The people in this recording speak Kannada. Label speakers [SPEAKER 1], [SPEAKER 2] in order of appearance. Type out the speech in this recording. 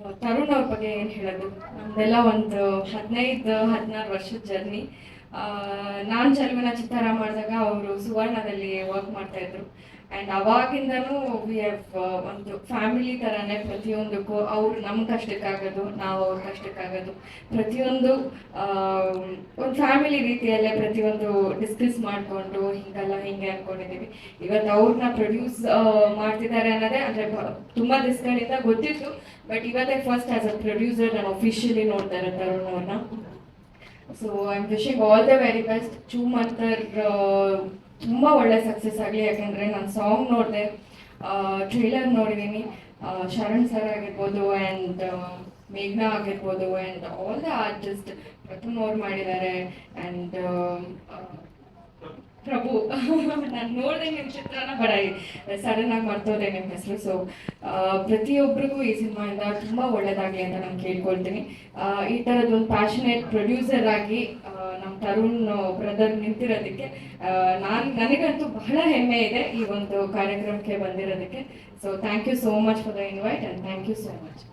[SPEAKER 1] ತರುಣ್ ಅವ್ರ ಬಗ್ಗೆ ಏನ್ ಹೇಳೋದು? ನಮ್ದೆಲ್ಲ ಒಂದು ಹದಿನೈದು ಹದಿನಾರು ವರ್ಷದ ಜರ್ನಿ ನಾನು ಚಲುವಿನ ಚಿತ್ತಾರ ಮಾಡಿದಾಗ ಅವರು ಸುವರ್ಣದಲ್ಲಿ ವರ್ಕ್ ಮಾಡ್ತಾ ಇದ್ರು. ಆ್ಯಂಡ್ ಅವಾಗಿಂದನೂ ವಿ ಹ್ಯಾವ್ ಒಂದು ಫ್ಯಾಮಿಲಿ ಥರನೇ ಪ್ರತಿಯೊಂದಕ್ಕೂ ಅವ್ರು ನಮ್ಮ ಕಷ್ಟಕ್ಕಾಗೋದು, ನಾವು ಅವ್ರ ಕಷ್ಟಕ್ಕಾಗೋದು. ಪ್ರತಿಯೊಂದು ಒಂದು ಫ್ಯಾಮಿಲಿ ರೀತಿಯಲ್ಲೇ ಪ್ರತಿಯೊಂದು ಡಿಸ್ಕಸ್ ಮಾಡಿಕೊಂಡು, ಹಿಂಗಲ್ಲ ಹಿಂಗೆ ಅನ್ಕೊಂಡಿದೀವಿ. ಇವತ್ತು ಅವ್ರನ್ನ ಪ್ರೊಡ್ಯೂಸ್ ಮಾಡ್ತಿದ್ದಾರೆ ಅನ್ನೋದೇ, ಅಂದರೆ ತುಂಬ ದಿವಸಗಳಿಂದ ಗೊತ್ತಿತ್ತು. ಬಟ್ ಇವತ್ತೇ ಫಸ್ಟ್ ಆಸ್ ಅ ಪ್ರೊಡ್ಯೂಸರ್ ನಾನು ಅಫಿಷಿಯಲಿ ನೋಡ್ತಾ ಇರೋ ತರುಣ್ ಅವ್ರನ್ನ so I wishing all the very best Choo Mantra ತುಂಬ ಒಳ್ಳೆ ಸಕ್ಸಸ್ ಆಗಲಿ, ಯಾಕಂದರೆ ನಾನು ಸಾಂಗ್ ನೋಡಿದೆ ಟ್ರೇಲರ್ ನೋಡಿದ್ದೀನಿ ಶರಣ್ ಸರ್ ಆಗಿರ್ಬೋದು ಆ್ಯಂಡ್ ಮೇಘ್ನಾ ಆಗಿರ್ಬೋದು and all the artist Pratham ಅವ್ರು ಮಾಡಿದ್ದಾರೆ. ಆ್ಯಂಡ್ ಪ್ರಭು, ನಾನು ನೋಡಿದೆ ನಿಮ್ಮ ಚಿತ್ರನ ಬಡ ಸಡನ್ ಆಗಿ ಮರ್ತೋದೆ ನಿಮ್ಮ ಹೆಸರು. ಸೊ ಪ್ರತಿಯೊಬ್ಬರಿಗೂ ಈ ಸಿನಿಮಾಯಿಂದ ತುಂಬ ಒಳ್ಳೇದಾಗಲಿ ಅಂತ ನಾನು ಕೇಳ್ಕೊಳ್ತೀನಿ. ಈ ಥರದೊಂದು ಪ್ಯಾಷನೇಟ್ ಪ್ರೊಡ್ಯೂಸರ್ ಆಗಿ ನಮ್ಮ ತರುಣ್ ಬ್ರದರ್ ನಿಂತಿರೋದಕ್ಕೆ ನಾನು, ನನಗಂತೂ ಬಹಳ ಹೆಮ್ಮೆ ಇದೆ ಈ ಒಂದು ಕಾರ್ಯಕ್ರಮಕ್ಕೆ ಬಂದಿರೋದಕ್ಕೆ. So thank you so much for the invite and thank you so much